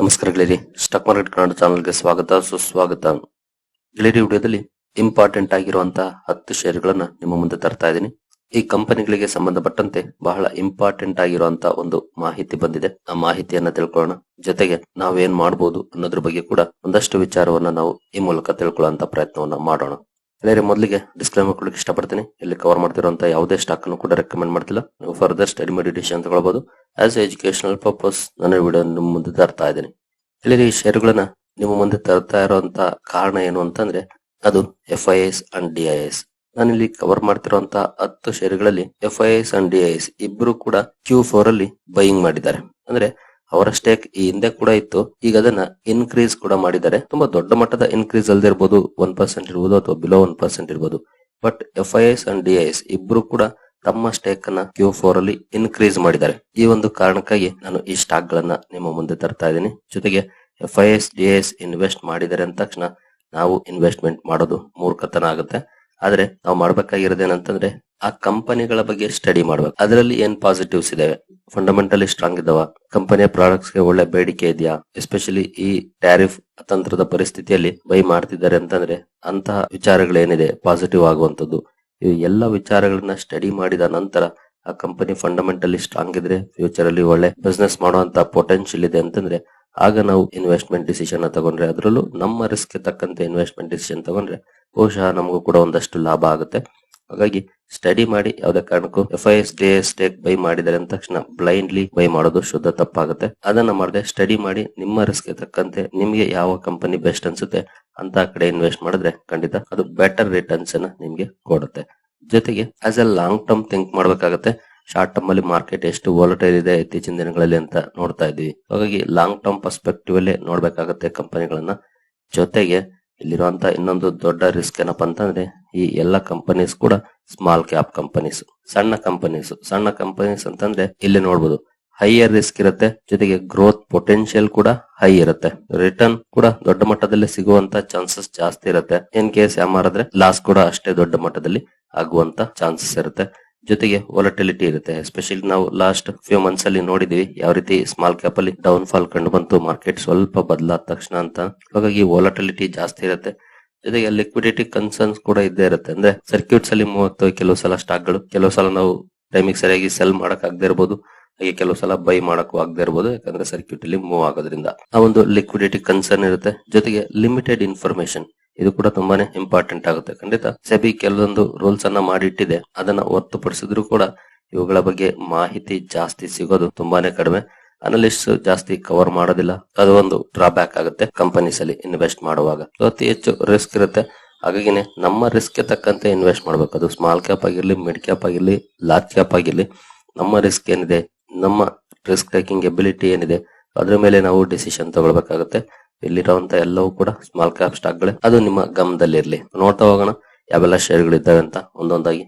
ನಮಸ್ಕಾರ ಗೆಳೆಯರಿ stock market Kannada ಚಾನಲ್ಗೆ ಸ್ವಾಗತ, ಸುಸ್ವಾಗತ. ಗೆಳೆಯರಿ ವಿಡಿಯೋದಲ್ಲಿ ಇಂಪಾರ್ಟೆಂಟ್ ಆಗಿರುವಂತಹ ಹತ್ತು ಷೇರುಗಳನ್ನ ನಿಮ್ಮ ಮುಂದೆ ತರ್ತಾ ಇದ್ದೀನಿ. ಈ ಕಂಪನಿಗಳಿಗೆ ಸಂಬಂಧಪಟ್ಟಂತೆ ಬಹಳ ಇಂಪಾರ್ಟೆಂಟ್ ಆಗಿರುವಂತಹ ಒಂದು ಮಾಹಿತಿ ಬಂದಿದೆ. ಆ ಮಾಹಿತಿಯನ್ನ ತಿಳ್ಕೊಳ್ಳೋಣ. ಜೊತೆಗೆ ನಾವೇನ್ ಮಾಡಬಹುದು ಅನ್ನೋದ್ರ ಬಗ್ಗೆ ಕೂಡ ಒಂದಷ್ಟು ವಿಚಾರವನ್ನ ನಾವು ಈ ಮೂಲಕ ತಿಳ್ಕೊಳ್ಳುವಂತ ಪ್ರಯತ್ನವನ್ನ ಮಾಡೋಣ. ಗೆಳೆಯರಿ ಮೊದಲಿಗೆ ಡಿಸ್ಕ್ಲೈಮರ್ ಕೊಡಲಿಕ್ಕೆ ಇಷ್ಟಪಡ್ತೀನಿ. ಇಲ್ಲಿ ಕವರ್ ಮಾಡ್ತಿರುವಂತಹ ಯಾವುದೇ ಸ್ಟಾಕ್ ಅನ್ನು ಕೂಡ ರೆಕಮೆಂಡ್ ಮಾಡ್ತಿಲ್ಲ. ನೀವು ಫರ್ದರ್ ಸ್ಟಡಿ ಮೆಡಿಟೇಷನ್ ತಗೊಳ್ಬಹುದು ಆಸ್ ಎಜುಕೇಶನಲ್ ಪರ್ಪಸ್ ನನ್ನ ವಿಡಿಯೋ ನಿಮ್ಮ ಮುಂದೆ ತರ್ತಾ ಇದ್ದೀನಿ. ಇಲ್ಲಿಗೆ ಈ ಷೇರುಗಳನ್ನ ನಿಮ್ಮ ಮುಂದೆ ತರ್ತಾ ಇರುವಂತಹ ಕಾರಣ ಏನು ಅಂತಂದ್ರೆ, ಅದು F I S and D I S ನಾನಿಲ್ಲಿ ಕವರ್ ಮಾಡ್ತಿರುವಂತಹ ಹತ್ತು ಷೇರುಗಳಲ್ಲಿ F I S and D I S ಇಬ್ರು ಕೂಡ ಕ್ಯೂ ಫೋರ್ ಅಲ್ಲಿ ಬೈಯಿಂಗ್ ಮಾಡಿದ್ದಾರೆ. ಅಂದ್ರೆ ಅವರ ಸ್ಟೇಕ್ ಈ ಹಿಂದೆ ಕೂಡ ಇತ್ತು. ಈಗ ಅದನ್ನ ಇನ್ಕ್ರೀಸ್ ಕೂಡ ಮಾಡಿದ್ದಾರೆ. ತುಂಬಾ ದೊಡ್ಡ ಮಟ್ಟದ ಇನ್ಕ್ರೀಸ್ ಅಲ್ಲದೆ ಇರಬಹುದು ಒನ್ ಪರ್ಸೆಂಟ್ ಇರ್ಬೋದು ಅಥವಾ ಬಿಲೋ ಒನ್ ಪರ್ಸೆಂಟ್ ಇರಬಹುದು but F I S and DIS ಇಬ್ರು ಕೂಡ ತಮ್ಮ ಸ್ಟೇಕ್ ಅನ್ನ ಕ್ಯೂ ಫೋರ್ ಅಲ್ಲಿ ಇನ್ಕ್ರೀಸ್ ಮಾಡಿದ್ದಾರೆ. ಈ ಒಂದು ಕಾರಣಕ್ಕಾಗಿ ನಾನು ಈ ಸ್ಟಾಕ್ ಗಳನ್ನ ನಿಮ್ಮ ಮುಂದೆ ತರ್ತಾ ಇದ್ದೀನಿ. ಜೊತೆಗೆ F I S D invest ಮಾಡಿದರೆ ಅಂದ ತಕ್ಷಣ ನಾವು ಇನ್ವೆಸ್ಟ್ಮೆಂಟ್ ಮಾಡೋದು ಮೂರ್ಖತನ ಆಗುತ್ತೆ. ಆದ್ರೆ ನಾವು ಮಾಡ್ಬೇಕಾಗಿರೋದೇನಂತಂದ್ರೆ ಆ ಕಂಪನಿಗಳ ಬಗ್ಗೆ ಸ್ಟಡಿ ಮಾಡ್ಬೇಕು. ಅದರಲ್ಲಿ ಏನ್ ಪಾಸಿಟಿವ್ಸ್ ಇದಾವೆ? ಫಂಡಮೆಂಟಲಿ ಸ್ಟ್ರಾಂಗ್ ಇದಾವ ಕಂಪನಿಯ ಪ್ರಾಡಕ್ಟ್ಸ್ಗೆ ಒಳ್ಳೆ ಬೇಡಿಕೆ ಇದೆಯಾ? ಎಸ್ಪೆಷಲಿ ಈ ಟ್ಯಾರಿಫ್ ತಂತ್ರದ ಪರಿಸ್ಥಿತಿಯಲ್ಲಿ ಬೈ ಮಾಡ್ತಿದ್ದಾರೆ ಅಂತಂದ್ರೆ ಅಂತಹ ವಿಚಾರಗಳೇನಿದೆ? ಪಾಸಿಟಿವ್ ಆಗುವಂತದ್ದು ಈ ಎಲ್ಲ ವಿಚಾರಗಳನ್ನ ಸ್ಟಡಿ ಮಾಡಿದ ನಂತರ ಆ ಕಂಪನಿ ಫಂಡಮೆಂಟಲಿ ಸ್ಟ್ರಾಂಗ್ ಇದ್ರೆ ಫ್ಯೂಚರ್ ಅಲ್ಲಿ ಒಳ್ಳೆ ಬಿಸ್ನೆಸ್ ಮಾಡುವಂತ ಪೊಟೆನ್ಶಿಯಲ್ ಇದೆ ಅಂತಂದ್ರೆ ಆಗ ನಾವು ಇನ್ವೆಸ್ಟ್ಮೆಂಟ್ ಡಿಸಿಷನ್ ತಗೊಂಡ್ರೆ ಅದರಲ್ಲೂ ನಮ್ಮ ರಿಸ್ಕ್ ತಕ್ಕಂತೆ ಇನ್ವೆಸ್ಟ್ಮೆಂಟ್ ಡಿಸಿಷನ್ ತಗೊಂಡ್ರೆ ಬಹುಶಃ ನಮಗೂ ಕೂಡ ಒಂದಷ್ಟು ಲಾಭ ಆಗುತ್ತೆ. ಹಾಗಾಗಿ ಸ್ಟಡಿ ಮಾಡಿ ಯಾವುದೇ ಕಾರಣಕ್ಕೂ F I S D S take buy ಮಾಡಿದರೆ ಅಂದ ತಕ್ಷಣ ಬ್ಲೈಂಡ್ಲಿ ಬೈ ಮಾಡೋದು ಶುದ್ಧ ತಪ್ಪಾಗುತ್ತೆ. ಅದನ್ನ ಮಾಡದೆ ಸ್ಟಡಿ ಮಾಡಿ ನಿಮ್ಮ ರಿಸ್ಕ್ ತಕ್ಕಂತೆ ನಿಮ್ಗೆ ಯಾವ ಕಂಪನಿ ಬೆಸ್ಟ್ ಅನ್ಸುತ್ತೆ ಅಂತ ಕಡೆ ಇನ್ವೆಸ್ಟ್ ಮಾಡಿದ್ರೆ ಖಂಡಿತ ಅದು ಬೆಟರ್ ರಿಟರ್ನ್ಸ್ ಅನ್ನ ನಿಮ್ಗೆ ಕೊಡುತ್ತೆ. ಜೊತೆಗೆ as a long term think ಮಾಡ್ಬೇಕಾಗತ್ತೆ. ಶಾರ್ಟ್ ಟರ್ಮ್ ಅಲ್ಲಿ ಮಾರ್ಕೆಟ್ ಎಷ್ಟು ವಾಲಟೈಲ್ ಇದೆ ಇತ್ತೀಚಿನ ದಿನಗಳಲ್ಲಿ ಅಂತ ನೋಡ್ತಾ ಇದೀವಿ. ಹಾಗಾಗಿ ಲಾಂಗ್ ಟರ್ಮ್ ಪರ್ಸ್ಪೆಕ್ಟಿವ್ ಅಲ್ಲಿ ನೋಡ್ಬೇಕಾಗತ್ತೆ ಕಂಪನಿಗಳನ್ನ ಜೊತೆಗೆ ಇಲ್ಲಿರುವಂತ ಇನ್ನೊಂದು ದೊಡ್ಡ ರಿಸ್ಕ್ ಏನಪ್ಪ ಅಂತಂದ್ರೆ, ಈ ಎಲ್ಲ ಕಂಪನೀಸ್ ಕೂಡ ಸ್ಮಾಲ್ ಕ್ಯಾಪ್ ಕಂಪನೀಸ್ ಸಣ್ಣ ಕಂಪನೀಸ್ ಸಣ್ಣ ಕಂಪನೀಸ್ ಅಂತಂದ್ರೆ ಇಲ್ಲಿ ನೋಡ್ಬೋದು ಹೈಯರ್ ರಿಸ್ಕ್ ಇರುತ್ತೆ, ಜೊತೆಗೆ ಗ್ರೋತ್ ಪೊಟೆನ್ಶಿಯಲ್ ಕೂಡ ಹೈ ಇರುತ್ತೆ ರಿಟರ್ನ್ ಕೂಡ ದೊಡ್ಡ ಮಟ್ಟದಲ್ಲಿ ಸಿಗುವಂತ ಚಾನ್ಸಸ್ ಜಾಸ್ತಿ ಇರುತ್ತೆ ಇನ್ ಕೇಸ್ ಮಾರಿದ್ರೆ ಲಾಸ್ ಕೂಡ ಅಷ್ಟೇ ದೊಡ್ಡ ಮಟ್ಟದಲ್ಲಿ ಆಗುವಂತ ಚಾನ್ಸಸ್ ಇರುತ್ತೆ. ಜೊತೆಗೆ ವಾಲಟಿಲಿಟಿ ಇರುತ್ತೆ. ಎಸ್ಪೆಷಲಿ ನಾವು ಲಾಸ್ಟ್ ಫ್ಯೂ ಮಂತ್ಸ್ ಅಲ್ಲಿ ನೋಡಿದೀವಿ, ಯಾವ ರೀತಿ ಸ್ಮಾಲ್ ಕ್ಯಾಪ್ ಅಲ್ಲಿ ಡೌನ್ ಫಾಲ್ ಕಂಡು ಬಂತು ಮಾರ್ಕೆಟ್ ಸ್ವಲ್ಪ ಬದಲಾದ ತಕ್ಷಣ ಅಂತ. ಹಾಗಾಗಿ ವಾಲಟಿಲಿಟಿ ಜಾಸ್ತಿ ಇರುತ್ತೆ. ಜೊತೆಗೆ ಲಿಕ್ವಿಡಿಟಿ ಕನ್ಸರ್ನ್ಸ್ ಕೂಡ ಇದ್ದೇ ಇರುತ್ತೆ. ಅಂದ್ರೆ ಸರ್ಕ್ಯೂಟ್ಸ್ ಅಲ್ಲಿ ಮೂವತ್ತು, ಕೆಲವು ಸಲ ಸ್ಟಾಕ್ಗಳು, ಕೆಲವು ಸಲ ನಾವು ಟೈಮಿಗೆ ಸರಿಯಾಗಿ ಸೆಲ್ ಮಾಡಕ್ ಆಗದೆ ಇರಬಹುದು ಹಾಗೆ ಕೆಲವು ಸಲ ಬೈ ಮಾಡಕ್ಕೂ ಆಗದೆ ಇರಬಹುದು ಯಾಕಂದ್ರೆ ಸರ್ಕ್ಯೂಟ್ ಅಲ್ಲಿ ಮೂವ್ ಆಗೋದ್ರಿಂದ. ಆ ಒಂದು ಲಿಕ್ವಿಡಿಟಿ ಕನ್ಸರ್ನ್ ಇರುತ್ತೆ. ಜೊತೆಗೆ ಲಿಮಿಟೆಡ್ ಇನ್ಫಾರ್ಮೇಶನ್ ಇದು ಕೂಡ ತುಂಬಾನೇ ಇಂಪಾರ್ಟೆಂಟ್ ಆಗುತ್ತೆ. ಖಂಡಿತ ಸೆಬಿ ಕೆಲವೊಂದು ರೂಲ್ಸ್ ಅನ್ನ ಮಾಡಿಟ್ಟಿದೆ. ಅದನ್ನ ಹೊರತುಪಡಿಸಿದ್ರು ಕೂಡ ಇವುಗಳ ಬಗ್ಗೆ ಮಾಹಿತಿ ಜಾಸ್ತಿ ಸಿಗೋದು ತುಂಬಾನೇ ಕಡಿಮೆ. ಅನಲಿಸ್ಟ್ ಜಾಸ್ತಿ ಕವರ್ ಮಾಡೋದಿಲ್ಲ. ಅದು ಒಂದು ಡ್ರಾಬ್ಯಾಕ್ ಆಗುತ್ತೆ ಕಂಪನೀಸ್ ಅಲ್ಲಿ ಇನ್ವೆಸ್ಟ್ ಮಾಡುವಾಗ. ಅತಿ ಹೆಚ್ಚು ರಿಸ್ಕ್ ಇರುತ್ತೆ. ಹಾಗಾಗಿನೇ ನಮ್ಮ ರಿಸ್ಕ್ ತಕ್ಕಂತೆ ಇನ್ವೆಸ್ಟ್ ಮಾಡ್ಬೇಕು. ಅದು ಸ್ಮಾಲ್ ಕ್ಯಾಪ್ ಆಗಿರ್ಲಿ ಮಿಡ್ ಕ್ಯಾಪ್ ಆಗಿರ್ಲಿ ಲಾರ್ಜ್ ಕ್ಯಾಪ್ ಆಗಿರ್ಲಿ, ನಮ್ಮ ರಿಸ್ಕ್ ಏನಿದೆ, ನಮ್ಮ ರಿಸ್ಕ್ ಟೇಕಿಂಗ್ ಎಬಿಲಿಟಿ ಏನಿದೆ, ಅದ್ರ ಮೇಲೆ ನಾವು ಡಿಸಿಷನ್ ತಗೊಳ್ಬೇಕಾಗುತ್ತೆ. ಇಲ್ಲಿರುವಂತ ಎಲ್ಲವೂ ಕೂಡ ಸ್ಮಾಲ್ ಕ್ಯಾಪ್ ಸ್ಟಾಕ್ ಗಳೇ. ಅದು ನಿಮ್ಮ ಗಮನದಲ್ಲಿರ್ಲಿ. ನೋಡ್ತಾ ಹೋಗೋಣ. ಯಾವೆಲ್ಲ ಶೇರ್ ಇದ್ದಾವೆ ಅಂತ ಒಂದೊಂದಾಗಿ.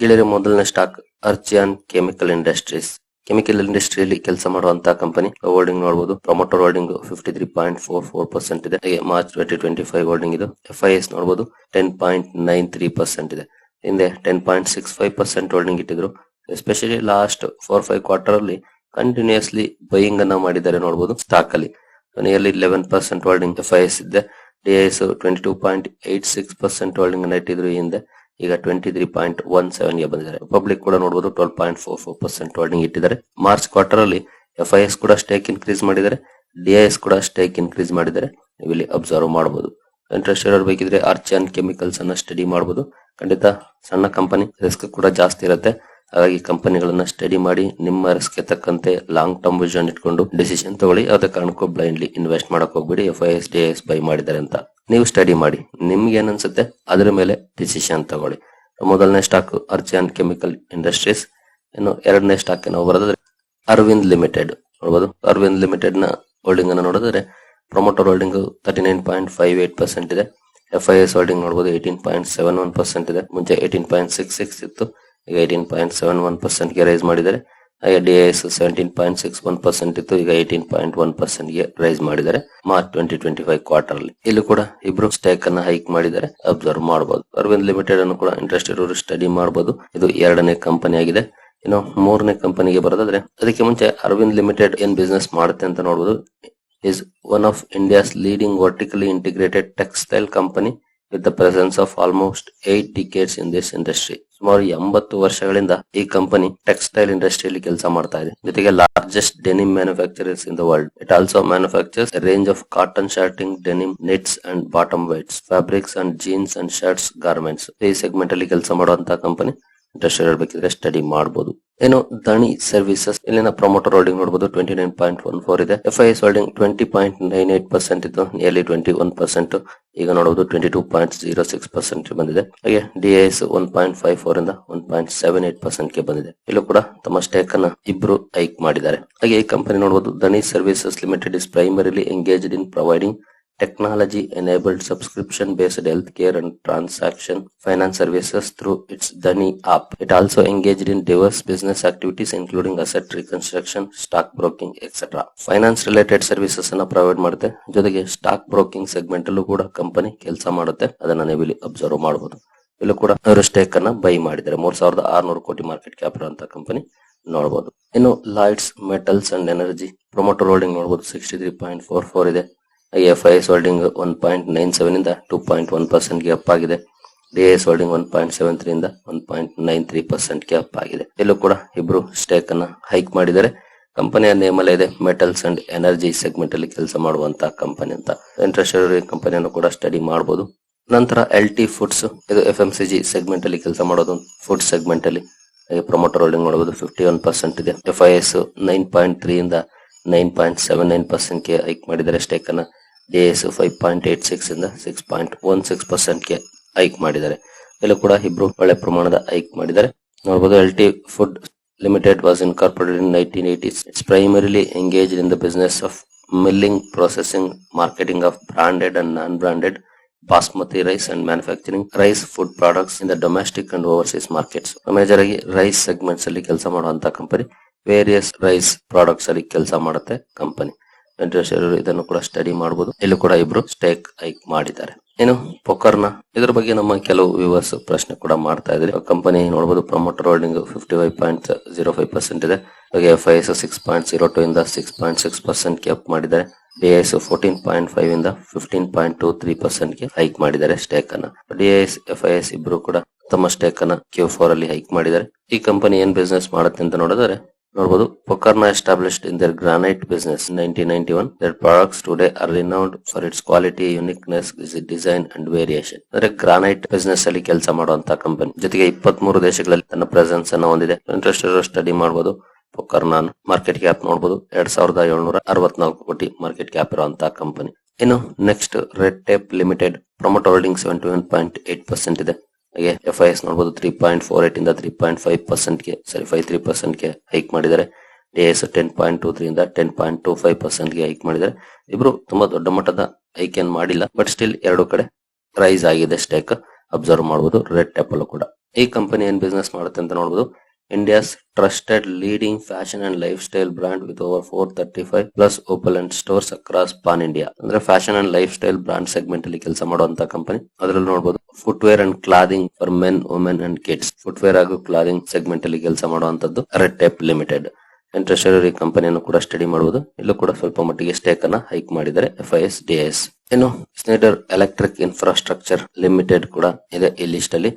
ಗೆಳೆಯರ, ಮೊದಲನೇ stock Archean Chemical Industries chemical ಇಂಡಸ್ಟ್ರಿಯಲ್ಲಿ ಕೆಲಸ ಮಾಡುವಂತಹ ಕಂಪನಿ ಹೋಲ್ಡಿಂಗ್ ನೋಡಬಹುದು promoter holding fifty three point four four percent ಇದೆ. ಹಾಗೆ March twenty twenty five holding ಇದು. ಎಫ್ ಐ ಎಸ್ ನೋಡಬಹುದು ten point nine three percent ಇದೆ. ಹಿಂದೆ ten point six five percent holding ಇಟ್ಟಿದ್ರು. Especially last four five quarter ಅಲ್ಲಿ continuously buying ಅನ್ನ ಮಾಡಿದ್ದಾರೆ ನೋಡಬಹುದು ಸ್ಟಾಕ್ ಅಲ್ಲಿ. ಹೋಲ್ಡಿಂಗ್ ಎಫ್ ಐ ಎಸ್ ಇದೆ D I S twenty two point eight six percent holding ಅನ್ನ ಇಟ್ಟಿದ್ರು ಹಿಂದೆ ಈಗ ಟ್ವೆಂಟಿ ತ್ರೀ ಪಾಯಿಂಟ್ ಒನ್ ಸೆವೆನ್ಗೆ ಬಂದಿದ್ದಾರೆ. ಪಬ್ಲಿಕ್ ಕೂಡ ನೋಡಬಹುದು twelve point four four percent holding ಇಟ್ಟಿದ್ದಾರೆ. ಮಾರ್ಚ್ ಕ್ವಾರ್ಟರ್ ಅಲ್ಲಿ ಎಫ್ ಐ ಎಸ್ ಕೂಡ ಸ್ಟೇಕ್ ಇನ್ಕ್ರೀಸ್ ಮಾಡಿದ್ದಾರೆ. ಡಿ ಐ ಎಸ್ ಕೂಡ ಸ್ಟೇಕ್ ಇನ್ಕ್ರೀಸ್ ಮಾಡಿದ್ದಾರೆ. ನೀವು ಇಲ್ಲಿ ಅಬ್ಸರ್ವ್ ಮಾಡಬಹುದು ಇಂಟ್ರೆಸ್ಟ್ ಇರೋರು ಬೇಕಿದ್ರೆ ಆರ್ಚನ್ ಕೆಮಿಕಲ್ಸ್ ಅನ್ನ ಸ್ಟಡಿ ಮಾಡಬಹುದು ಖಂಡಿತ ಸಣ್ಣ ಕಂಪನಿ ರಿಸ್ಕ್ ಕೂಡ ಜಾಸ್ತಿ ಇರುತ್ತೆ. ಹಾಗಾಗಿ ಕಂಪನಿಗಳನ್ನ ಸ್ಟಡಿ ಮಾಡಿ ನಿಮ್ಮ ರಿಸ್ಕ್ ತಕ್ಕಂತೆ ಲಾಂಗ್ ಟರ್ಮ್ ವಿಷನ್ ಇಟ್ಕೊಂಡು ಡಿಸಿಷನ್ ತಗೊಳ್ಳಿ. ಅದ ಕಾರಣಕ್ಕೂ ಬ್ಲೈಂಡ್ಲಿ ಇನ್ವೆಸ್ಟ್ ಮಾಡಕ್ ಹೋಗ್ಬೇಡಿ. F I S D S buy ಮಾಡಿದಾರೆ ಅಂತ. ನೀವು ಸ್ಟಡಿ ಮಾಡಿ. ನಿಮ್ಗೆ ಏನ್ ಅನ್ಸುತ್ತೆ ಅದರ ಮೇಲೆ ಡಿಸಿಷನ್ ತಗೊಳ್ಳಿ. ಮೊದಲನೇ ಸ್ಟಾಕ್ ಅರ್ಜನ್ ಕೆಮಿಕಲ್ ಇಂಡಸ್ಟ್ರೀಸ್ ಇನ್ನು ಎರಡನೇ ಸ್ಟಾಕ್ ಏನೋ ಬರೋದಾದ್ರೆ ಅರವಿಂದ್ ಲಿಮಿಟೆಡ್ ನೋಡಬಹುದು ಅರವಿಂದ್ ಲಿಮಿಟೆಡ್ನ ಹೋಲ್ಡಿಂಗ್ ಅನ್ನು ನೋಡಿದ್ರೆ promoter holding thirty nine point five eight percent ಇದೆ. ಎಫ್ ಐ ಎಸ್ ಹೋಲ್ಡಿಂಗ್ ನೋಡಬಹುದು eighteen point seven one percent ಇದೆ. ಮುಂಚೆ ಏಯ್ಟೀನ್ ಪಾಯಿಂಟ್ ಸಿಕ್ಸ್ ಸಿಕ್ಸ್ ಇತ್ತು. ಈಗ ಏಯ್ಟೀನ್ ಪಾಯಿಂಟ್ ಸೆವೆನ್ ಒನ್ ಪರ್ಸೆಂಟ್ಗೆ ರೈಸ್ ಮಾಡಿದ್ದಾರೆ. ಹಾಗೆ D S seventeen point six one percent ಇತ್ತು, ಈಗ ಏಯ್ಟೀನ್ ಪಾಯಿಂಟ್ ಒನ್ ಪರ್ಸೆಂಟ್ಗೆ ರೈಸ್ ಮಾಡಿದ್ದಾರೆ. March twenty twenty five quarter ಅಲ್ಲಿ ಇಲ್ಲೂ ಕೂಡ ಇಬ್ರು ಸ್ಟೇಕ್ ಅನ್ನ ಹೈಕ್ ಮಾಡಿದ್ದಾರೆ. ಅಬ್ಸರ್ವ್ ಮಾಡಬಹುದು ಅರವಿಂದ್ ಲಿಮಿಟೆಡ್ ಅನ್ನು ಕೂಡ ಇಂಟ್ರೆಸ್ಟ್ ಇರೋರು ಸ್ಟಡಿ ಮಾಡಬಹುದು ಇದು ಎರಡನೇ ಕಂಪನಿ ಆಗಿದೆ. ಇನ್ನು ಮೂರನೇ ಕಂಪನಿಗೆ ಬರೋದಾದ್ರೆ, ಅದಕ್ಕೆ ಮುಂಚೆ ಅರವಿಂದ್ ಲಿಮಿಟೆಡ್ ಏನ್ ಬಿಸ್ನೆಸ್ ಮಾಡುತ್ತೆ ಅಂತ ನೋಡಬಹುದು is one of India's leading vertically integrated textile company with the presence of almost eight decades in this industry. ಸುಮಾರು ಎಂಬತ್ತು ವರ್ಷಗಳಿಂದ ಈ ಕಂಪನಿ ಟೆಕ್ಸ್ಟೈಲ್ ಇಂಡಸ್ಟ್ರಿಯಲ್ಲಿ ಕೆಲಸ ಮಾಡ್ತಾ ಇದೆ. ಜೊತೆಗೆ largest denim manufacturers in the world it also manufactures range of cotton shirting denim knits and bottom weights fabrics and jeans and shirts garments ಈ ಸೆಗ್ಮೆಂಟ್ ಅಲ್ಲಿ ಕೆಲಸ ಮಾಡುವಂತಹ ಕಂಪನಿ ಇಂಟ್ರೆಸ್ಟ್ ಹೇಳ್ಬೇಕಿದ್ರೆ ಸ್ಟಡಿ ಮಾಡಬಹುದು ಏನು ದಣಿ ಸರ್ವಿಸಸ್ ಇಲ್ಲಿನ ಪ್ರಮೋಟರ್ ಹೋಲ್ಡಿಂಗ್ ನೋಡಬಹುದು twenty nine point one four ಇದೆ. F I S holding twenty point nine eight percent ಇತ್ತು ನಿಯರ್ಲಿ ಟ್ವೆಂಟಿ ಒನ್ ಪರ್ಸೆಂಟ್ ಈಗ ನೋಡಬಹುದು twenty two point zero six percent ಬಂದಿದೆ. ಹಾಗೆ D S one point five four ಇಂದ one point seven eight ಪರ್ಸೆಂಟ್ಗೆ ಬಂದಿದೆ. ಇಲ್ಲೂ ಕೂಡ ತಮ್ಮ ಸ್ಟೇಕ್ ಅನ್ನ ಇಬ್ರು ಹೈಕ್ ಮಾಡಿದ್ದಾರೆ. ಹಾಗೆ ಈ ಕಂಪನಿ ನೋಡಬಹುದು Dhani services limited is primarily engaged in providing technology enabled subscription based healthcare and transaction finance services through its Dhani app. It also engaged in diverse business activities including asset reconstruction, stock broking, etc. Finance related services ಅನ್ನ provide ಮಾಡುತ್ತೆ ಜೊತೆಗೆ stock broking segment ಅಲ್ಲೂ ಕೂಡ company ಕೆಲಸ ಮಾಡುತ್ತೆ ಅದನ್ನ ನೀವು ಇಲ್ಲಿ ಅಬ್ಸರ್ವ್ ಮಾಡಬಹುದು ಇಲ್ಲೂ ಕೂಡ ಅವರು ಸ್ಟೇಕ್ ಅನ್ನ ಬೈ ಮಾಡಿದ್ದಾರೆ ಮೂರ್ ಸಾವಿರದ ಆರ್ನೂರು ಕೋಟಿ ಮಾರ್ಕೆಟ್ ಕ್ಯಾಪ್ ಇರುವಂತ ಕಂಪನಿ ನೋಡಬಹುದು ಇನ್ನು Lloyds metals and energy promoter holding ನೋಡಬಹುದು sixty three point four four ಇದೆ F I S holding one point nine seven ಇಂದ ಟೂ ಪಾಯಿಂಟ್ ಒನ್ ಪರ್ಸೆಂಟ್ಗೆ ಅಪ್ ಆಗಿದೆ. D S holding one point seven three ಇಂದ one point nine three ಪರ್ಸೆಂಟ್ಗೆ up ಆಗಿದೆ. ಇಲ್ಲೂ ಕೂಡ ಇಬ್ರು ಸ್ಟೇಕ್ ಅನ್ನ ಹೈಕ್ ಮಾಡಿದ್ದಾರೆ. ಕಂಪನಿಯ ನೇಮ್ ಅಲ್ಲೇ ಇದೆ ಮೆಟಲ್ಸ್ ಅಂಡ್ ಎನರ್ಜಿ ಸೆಗ್ಮೆಂಟ್ ಅಲ್ಲಿ ಕೆಲಸ ಮಾಡುವಂತ ಕಂಪನಿ ಅಂತ. ಇಂಟ್ರೆಸ್ಟ್ ಕಂಪನಿಯನ್ನು ಕೂಡ ಸ್ಟಡಿ ಮಾಡಬಹುದು ನಂತರ ಎಲ್ ಟಿ ಫುಡ್ಸ್ ಇದು F M C G segment ಅಲ್ಲಿ ಕೆಲಸ ಮಾಡೋದು ಫುಡ್ ಸೆಗ್ಮೆಂಟ್ ಅಲ್ಲಿ. ಪ್ರೊಮೋಟರ್ ಹೋಲ್ಡಿಂಗ್ ನೋಡಬಹುದು ಫಿಫ್ಟಿ ಒನ್ ಪರ್ಸೆಂಟ್ ಇದೆ. F I S nine point three ಇಂದ ನೈನ್ ಪಾಯಿಂಟ್ ಸೆವೆನ್ ನೈನ್ ಪರ್ಸೆಂಟ್ಗೆ ಹೈಕ್ ಮಾಡಿದ್ದಾರೆ ಸ್ಟೇಕ್ ಅನ್ನ. S five point eight six ಇಂದ ಸಿಕ್ಸ್ ಪಾಯಿಂಟ್ ಒನ್ ಸಿಕ್ಸ್ ಪರ್ಸೆಂಟ್ಗೆ ಹೈಕ್ ಮಾಡಿದ್ದಾರೆ. ಇಲ್ಲೂ ಕೂಡ ಇಬ್ರು ಒಳ್ಳೆ ಪ್ರಮಾಣದ ಹೈಕ್ ಮಾಡಿದ್ದಾರೆ. ನೋಡಬಹುದು L T food limited was incorporated in nineteen eighties it's primarily engage in the business of milling processing marketing of branded and non branded basmati rice and manufacturing rice food products in the domestic and overseas markets major ಆಗಿ rice segments ಅಲ್ಲಿ ಕೆಲಸ ಮಾಡುವಂತಹ company various rice products ಅಲ್ಲಿ ಕೆಲಸ ಮಾಡುತ್ತೆ company interest ಇರೋರು ಇದನ್ನು ಕೂಡ ಸ್ಟಡಿ ಮಾಡಬಹುದು ಇಲ್ಲಿ ಕೂಡ ಇಬ್ರು ಸ್ಟೇಕ್ ಹೈಕ್ ಮಾಡಿದ್ದಾರೆ. ಏನು ಪೊಕರ್ನ ಇದ್ರ ಬಗ್ಗೆ ನಮ್ಮ ಕೆಲವು ವ್ಯೂವರ್ಸ್ ಪ್ರಶ್ನೆ ಕೂಡ ಮಾಡ್ತಾ ಇದ್ರೆ. ಕಂಪನಿ ನೋಡಬಹುದು promoter holding fifty five point zero five percent ಇದೆ. ಹಾಗೆ F I S six point zero two ಇಂದ ಸಿಕ್ಸ್ ಪಾಯಿಂಟ್ ಸಿಕ್ಸ್ ಪರ್ಸೆಂಟ್ಗೆ ಅಪ್ ಮಾಡಿದ್ದಾರೆ. ಎಸ್ ಫೋರ್ಟೀನ್ ಪಾಯಿಂಟ್ ಫೈವ್ ಇಂದ ಫಿಫ್ಟೀನ್ ಪಾಯಿಂಟ್ ಟೂ ತ್ರೀ ಪರ್ಸೆಂಟ್ಗೆ ಹೈಕ್ ಮಾಡಿದ್ದಾರೆ ಸ್ಟೇಕ್ ಅನ್ನ. ಎಸ್ ಎಫ್ ಐ ಎಸ್ ಇಬ್ರು ಕೂಡ ತಮ್ಮ ಸ್ಟೇಕ್ ಅನ್ನ ಕ್ಯೂ ಫೋರ್ ಅಲ್ಲಿ ಹೈಕ್ ಮಾಡಿದ್ದಾರೆ. ಈ ಕಂಪನಿ ಏನ್ ಬಿಸ್ನೆಸ್ ಮಾಡುತ್ತೆ ಅಂತ ನೋಡಿದ್ರೆ ನೋಡಬಹುದು Pokarna established in their granite business nineteen ninety one products today are renowned for its quality uniqueness design and variation ಅಂದ್ರೆ ಗ್ರಾನೈಟ್ ಬಿಸ್ನೆಸ್ ಅಲ್ಲಿ ಕೆಲಸ ಮಾಡುವಂತ ಕಂಪನಿ ಜೊತೆಗೆ ಇಪ್ಪತ್ತ್ ಮೂರು ದೇಶಗಳಲ್ಲಿ ತನ್ನ ಪ್ರೆಸೆನ್ಸ್ ಅನ್ನ ಹೊಂದಿದೆ. ಇಂಟ್ರೆಸ್ಟ್ ಇರೋ ಸ್ಟಡಿ ಮಾಡಬಹುದು ಪೊಕರ್ನ ಮಾರ್ಕೆಟ್ ಕ್ಯಾಪ್ ನೋಡಬಹುದು ಎರಡ್ ಸಾವಿರದ ಏಳ್ನೂರ ಅರವತ್ನಾಲ್ಕು ಕೋಟಿ ಮಾರ್ಕೆಟ್ ಕ್ಯಾಪ್ ಇರುವಂತಹ ಕಂಪನಿ ಇನ್ನು next red tape limited promote holding seventy one point eight percent ಇದೆ. ಹಾಗೆ ಎಫ್ ಐ ಎಸ್ ನೋಡಬಹುದು ತ್ರೀ ಪಾಯಿಂಟ್ ಫೋರ್ ಏಟ್ ಇಂದ ತ್ರೀ ಪಾಯಿಂಟ್ ಫೈವ್ ಪರ್ಸೆಂಟ್ಗೆ ಸರಿ ಫೈವ್ ತ್ರೀ ಪರ್ಸೆಂಟ್ಗೆ ಹೈಕ್ ಮಾಡಿದ್ದಾರೆ. D S ten point two three ಇಂದ ಟೆನ್ ಪಾಯಿಂಟ್ ಟೂ ಫೈವ್ ಪರ್ಸೆಂಟ್ಗೆ ಹೈಕ್ ಮಾಡಿದ್ದಾರೆ. ಇಬ್ರು ತುಂಬಾ ದೊಡ್ಡ ಮಟ್ಟದ ಹೈಕ್ ಏನ್ ಮಾಡಿಲ್ಲ ಬಟ್ ಸ್ಟಿಲ್ ಎರಡು ಕಡೆ ರೈಸ್ ಆಗಿದೆ ಸ್ಟೇಕ್ ಅಬ್ಸರ್ವ್ ಮಾಡಬಹುದು ರೆಡ್ ಟೆಪಲ್ ಕೂಡ. ಈ ಕಂಪನಿ ಏನ್ ಬಿಸ್ನೆಸ್ ಮಾಡುತ್ತೆ ಅಂತ ನೋಡಬಹುದು India's trusted leading fashion and lifestyle brand with over four opulent five plus pan India ಅಂದ್ರೆ fashion and lifestyle brand segment ಅಲ್ಲಿ ಕೆಲಸ ಮಾಡುವಂತ ಕಂಪನಿ ಅದರಲ್ಲಿ ನೋಡಬಹುದು footwear and clothing for men women and kids footwear ಹಾಗೂ ಕ್ಲಾದಿಂಗ್ ಸೆಗ್ಮೆಂಟ್ ಅಲ್ಲಿ ಕೆಲಸ ಮಾಡುವಂತದ್ದು ರೆಡ್ ಟೈಪ್ ಲಿಮಿಟೆಡ್ ಇಂಟ್ರೆಸ್ಟ್ ಈ ಕಂಪನಿಯನ್ನು ಕೂಡ ಸ್ಟಡಿ ಮಾಡಬಹುದು ಇಲ್ಲೂ ಕೂಡ ಸ್ವಲ್ಪ ಮಟ್ಟಿಗೆ ಸ್ಟೇಕ್ ಅನ್ನ ಹೈಕ್ ಮಾಡಿದ್ದಾರೆ F I S D S ಇನ್ನು ಸ್ನೇಡರ್ ಎಲೆಕ್ಟ್ರಿಕ್ ಇನ್ಫ್ರಾಸ್ಟ್ರಕ್ಚರ್ ಲಿಮಿಟೆಡ್ ಕೂಡ ಇದೆ ಈ ಲಿಸ್ಟ್ ಅಲ್ಲಿ.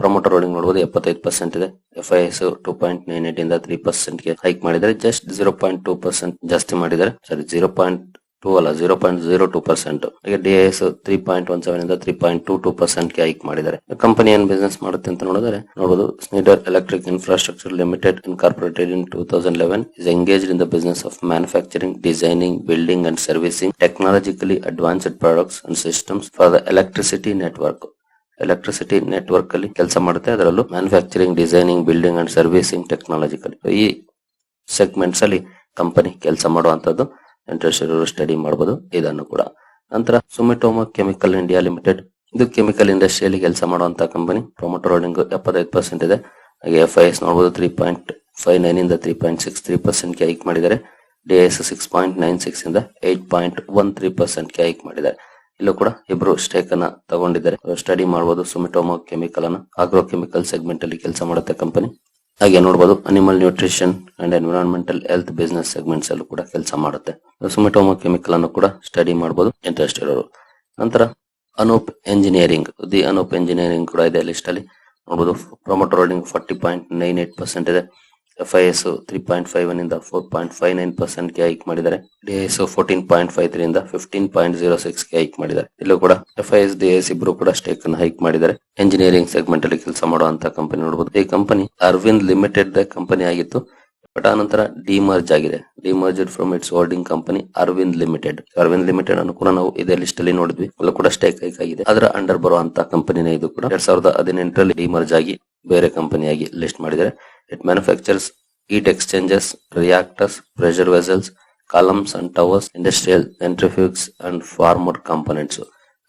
ಪ್ರಮೋಟರ್ ಹೋಲ್ಡಿಂಗ್ ನೋಡಬಹುದು ಎಪ್ಪತ್ತೈದು ಪರ್ಸೆಂಟ್ ಇದೆ. F I S two point nine eight ಇಂದ ತ್ರೀ ಪರ್ಸೆಂಟ್ಗೆ ಹೈಕ್ ಮಾಡಿದರೆ just zero point two percent ಜಾಸ್ತಿ ಮಾಡಿದ್ದಾರೆ. ಸಾರಿ ಜೀರೋ ಪಾಯಿಂಟ್ ಟೂ ಅಲ್ಲ zero point zero two percent ಹಾಗೆ D S three point one seven ಇಂದ ತ್ರೀ ಪಾಯಿಂಟ್ ಟೂ ಟೂ ಪರ್ಸೆಂಟ್ಗೆ hike ಮಾಡಿದ್ದಾರೆ. ಕಂಪನಿ ಏನ್ ಬಿಸ್ನೆಸ್ ಮಾಡುತ್ತೆ ಅಂತ ನೋಡಿದ್ರೆ ನೋಡಬಹುದು Schneider electric infrastructure limited incorporated in two thousand eleven is engage in the business of manufacturing designing building and servicing technologically advanced products and systems for the electricity network electricity network ಅಲ್ಲಿ ಕೆಲಸ ಮಾಡುತ್ತೆ. ಅದರಲ್ಲೂ manufacturing designing building and servicing technological ಈ segments ಅಲ್ಲಿ company ಕೆಲಸ ಮಾಡುವಂತದ್ದು interest ಇರೋರು study ಮಾಡಬಹುದು ಇದನ್ನು ಕೂಡ. ನಂತರ ಸುಮಿಟೋಮೋ ಕೆಮಿಕಲ್ ಇಂಡಿಯಾ ಲಿಮಿಟೆಡ್. ಇದು ಕೆಮಿಕಲ್ ಇಂಡಸ್ಟ್ರಿಯಲ್ಲಿ ಕೆಲಸ ಮಾಡುವಂತ ಕಂಪನಿ ಪ್ರೊಮೋಟರ್ ಹೋಲ್ಡಿಂಗ್ ಎಪ್ಪತ್ತೈದು ಪರ್ಸೆಂಟ್ ಇದೆ. ಹಾಗೆ ಎಫ್ ಐ ಎಸ್ ನೋಡಬಹುದು ತ್ರೀ ಪಾಯಿಂಟ್ ಫೈವ್ ನೈನ್ ಇಂದ ತ್ರೀ ಪಾಯಿಂಟ್ ಸಿಕ್ಸ್ ತ್ರೀ ಪರ್ಸೆಂಟ್ಗೆ ಹೈಕ್ ಮಾಡಿದ್ದಾರೆ D S six point nine six ಇಂದ ಏಟ್ ಪಾಯಿಂಟ್ ಒನ್ ತ್ರೀ ಪರ್ಸೆಂಟ್ಗೆ ಹೈಕ್ ಮಾಡಿದ್ದಾರೆ. ಇಲ್ಲೂ ಕೂಡ ಇಬ್ರು ಸ್ಟೇಕ್ ಅನ್ನ ತಗೊಂಡಿದ್ದಾರೆ. ಸ್ಟಡಿ ಮಾಡಬಹುದು ಸುಮಿಟೋಮೋ ಕೆಮಿಕಲ್ ಅನ್ನ. ಆಗ್ರೋ ಕೆಮಿಕಲ್ ಸೆಗ್ಮೆಂಟ್ ಅಲ್ಲಿ ಕೆಲಸ ಮಾಡುತ್ತೆ ಕಂಪನಿ ಹಾಗೆ ನೋಡಬಹುದು animal nutrition and environmental health business segments ಅಲ್ಲೂ ಕೂಡ ಕೆಲಸ ಮಾಡುತ್ತೆ. ಸುಮಿಟೋಮೋ ಕೆಮಿಕಲ್ ಅನ್ನು ಕೂಡ ಸ್ಟಡಿ ಮಾಡಬಹುದು ಇಂಟ್ರೆಸ್ಟ್ ಇರೋರು. ನಂತರ Anup engineering the Anup engineering ಕೂಡ ಇದೆ ಲಿಸ್ಟ್ ಅಲ್ಲಿ. ನೋಡಬಹುದು promoter holding forty point nine eight percent ಇದೆ. F I S three point five one ಇಂದ ಫೋರ್ ಪಾಯಿಂಟ್ ಫೈವ್ ನೈನ್ ಪರ್ಸೆಂಟ್ಗೆ ಹೈಕ್ ಮಾಡಿದ್ದಾರೆ. D S fourteen point five three ಇಂದ fifteen point zero ಸಿಕ್ಸ್ಗೆ ಹೈಕ್ ಮಾಡಿದ್ದಾರೆ. ಇಲ್ಲೂ ಕೂಡ F I S D S ಇಬ್ರು ಕೂಡ ಸ್ಟೇಕ್ ಅನ್ನು ಹೈಕ್ ಮಾಡಿದ್ದಾರೆ. ಎಂಜಿನಿಯರಿಂಗ್ ಸೆಗ್ಮೆಂಟ್ ಅಲ್ಲಿ ಕೆಲಸ ಮಾಡುವಂತಹ ಕಂಪನಿ ನೋಡಬಹುದು ಈ ಕಂಪನಿ ಅರವಿಂದ್ ಲಿಮಿಟೆಡ್ ದ ಕಂಪನಿ ಆಗಿತ್ತು. ಬಟ್ ಆ ನಂತರ ಡಿಮರ್ಜ್ ಆಗಿದೆ. Demerged from its holding company Arvind limited Arvind limited ಅನ್ನು ಕೂಡ ನಾವು ಇದೇ ಲಿಸ್ಟ್ ಅಲ್ಲಿ ನೋಡಿದ್ವಿ. ಅಲ್ಲೂ ಕೂಡ ಸ್ಟೇಕ್ ಹೈಕ್ ಆಗಿದೆ. ಅದರ ಅಂಡರ್ ಬರುವಂತಹ ಕಂಪನಿನೇ ಇದು ಕೂಡ. ಎರಡ್ ಸಾವಿರದ ಹದಿನೆಂಟರಲ್ಲಿ ಡಿಮರ್ಜ್ ಆಗಿ ಬೇರೆ ಕಂಪನಿಯಾಗಿ ಲಿಸ್ಟ್ ಮಾಡಿದ್ದಾರೆ. It manufactures heat exchangers, reactors, pressure vessels, columns and towers, industrial centrifuges and far more components.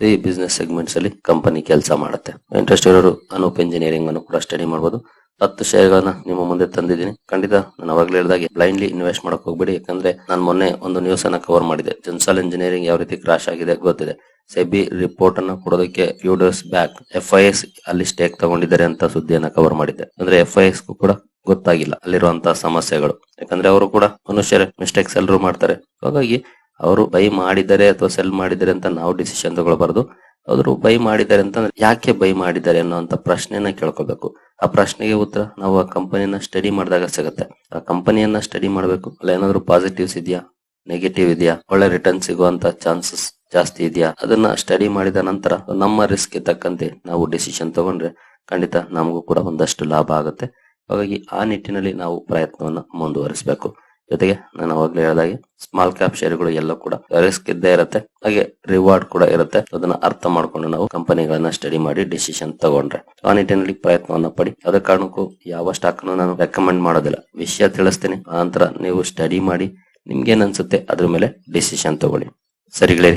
ಈ ಬಿಸ್ನೆಸ್ ಸೆಗ್ಮೆಂಟ್ಸ್ ಅಲ್ಲಿ ಕಂಪನಿ ಕೆಲಸ ಮಾಡುತ್ತೆ. ಇಂಟ್ರೆಸ್ಟ್ ಇರೋರು ಅನೂಪ್ ಇಂಜಿನಿಯರಿಂಗ್ ಅನ್ನು ಕೂಡ ಸ್ಟಡಿ ಮಾಡಬಹುದು ಹತ್ತು ಶೇರ್ಗಳನ್ನ ನಿಮ್ಮ ಮುಂದೆ ತಂದಿದ್ದೀನಿ. ಖಂಡಿತ ನಾನು ಅವಾಗಲೇ ಹೇಳಿದಾಗೆ ಬ್ಲೈಂಡ್ಲಿ ಇನ್ವೆಸ್ಟ್ ಮಾಡಕ್ ಹೋಗ್ಬೇಡಿ. ಯಾಕಂದ್ರೆ ನಾನು ಮೊನ್ನೆ ಒಂದು ನ್ಯೂಸ್ ಅನ್ನ ಕವರ್ ಮಾಡಿದೆ ಜನ್ಸಾಲ್ ಇಂಜಿನಿಯರಿಂಗ್ ಯಾವ ರೀತಿ ಕ್ರಾಶ್ ಆಗಿದೆ ಗೊತ್ತಿದೆ. ಸೆಬಿ ರಿಪೋರ್ಟ್ ಅನ್ನು ಕೊಡೋದಕ್ಕೆ few days back F I S ಅಲ್ಲಿ ಸ್ಟೇಕ್ ತಗೊಂಡಿದ್ದಾರೆ ಅಂತ ಸುದ್ದಿಯನ್ನ ಕವರ್ ಮಾಡಿದ್ದೆ. ಅಂದ್ರೆ ಎಫ್ ಐ ಎಸ್ ಕೂಡ ಗೊತ್ತಾಗಿಲ್ಲ ಅಲ್ಲಿರುವಂತಹ ಸಮಸ್ಯೆಗಳು. ಯಾಕಂದ್ರೆ ಅವರು ಕೂಡ ಮನುಷ್ಯರೇ ಮಿಸ್ಟೇಕ್ಸ್ ಎಲ್ಲರೂ ಮಾಡ್ತಾರೆ. ಹಾಗಾಗಿ ಅವರು ಬೈ ಮಾಡಿದ್ದಾರೆ ಅಥವಾ ಸೆಲ್ ಮಾಡಿದ್ದಾರೆ ಅಂತ ನಾವು ಡಿಸಿಷನ್ ತಗೊಳ್ಬಾರ್ದು. ಅವರು ಬೈ ಮಾಡಿದ್ದಾರೆ ಅಂತ ಯಾಕೆ ಬೈ ಮಾಡಿದ್ದಾರೆ ಅನ್ನೋಂತ ಪ್ರಶ್ನೆನ ಕೇಳ್ಕೋಬೇಕು. ಆ ಪ್ರಶ್ನೆಗೆ ಉತ್ತರ ನಾವು ಆ ಕಂಪನಿಯನ್ನ ಸ್ಟಡಿ ಮಾಡಿದಾಗ ಸಿಗುತ್ತೆ. ಆ ಕಂಪನಿಯನ್ನ ಸ್ಟಡಿ ಮಾಡಬೇಕು. ಅಲ್ಲ, ಏನಾದ್ರು ಪಾಸಿಟಿವ್ಸ್ ಇದೆಯಾ? ನೆಗೆಟಿವ್ ಇದೆಯಾ? ಒಳ್ಳೆ ರಿಟರ್ನ್ ಸಿಗುವಂತ ಚಾನ್ಸಸ್ ಜಾಸ್ತಿ ಇದೆಯಾ? ಅದನ್ನ ಸ್ಟಡಿ ಮಾಡಿದ ನಂತರ ನಮ್ಮ ರಿಸ್ಕ್ ತಕ್ಕಂತೆ ನಾವು ಡಿಸಿಷನ್ ತಗೊಂಡ್ರೆ ಖಂಡಿತ ನಮಗೂ ಕೂಡ ಒಂದಷ್ಟು ಲಾಭ ಆಗುತ್ತೆ. ಹಾಗಾಗಿ ಆ ನಿಟ್ಟಿನಲ್ಲಿ ನಾವು ಪ್ರಯತ್ನವನ್ನು ಮುಂದುವರಿಸಬೇಕು. ಜೊತೆಗೆ ನಾನು ಅವಾಗಲೇ ಹೇಳಿದಾಗೆ ಸ್ಮಾಲ್ ಕ್ಯಾಪ್ ಶೇರ್ಗಳು ಎಲ್ಲ ಕೂಡ ರಿಸ್ಕ್ ಇದ್ದೇ ಇರುತ್ತೆ. ಹಾಗೆ ರಿವಾರ್ಡ್ ಕೂಡ ಇರುತ್ತೆ. ಅದನ್ನ ಅರ್ಥ ಮಾಡ್ಕೊಂಡು ನಾವು ಕಂಪನಿಗಳನ್ನ ಸ್ಟಡಿ ಮಾಡಿ ಡಿಸಿಷನ್ ತಗೊಂಡ್ರೆ. ಆ ನಿಟ್ಟಿನಲ್ಲಿ ಪ್ರಯತ್ನವನ್ನ ಪಡಿ. ಅದ ಕಾರಣಕ್ಕೂ ಯಾವ ಸ್ಟಾಕ್ ಅನ್ನು ನಾನು ರೆಕಮೆಂಡ್ ಮಾಡೋದಿಲ್ಲ. ವಿಷಯ ತಿಳಿಸ್ತೇನೆ. ಆ ನೀವು ಸ್ಟಡಿ ಮಾಡಿ ನಿಮ್ಗೆ ಅನ್ಸುತ್ತೆ ಅದ್ರ ಮೇಲೆ ಡಿಸಿಷನ್ ತಗೊಳ್ಳಿ. ಸರಿಗಳೇ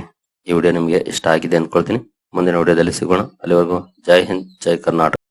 ಈ ವಿಡಿಯೋ ನಿಮ್ಗೆ ಇಷ್ಟ ಆಗಿದೆ ಅನ್ಕೊಳ್ತೀನಿ. ಮುಂದಿನ ವಿಡಿಯೋದಲ್ಲಿ ಸಿಗೋಣ. ಅಲ್ಲಿವರೆಗೂ ಜೈ ಹಿಂದ್, ಜೈ ಕರ್ನಾಟಕ.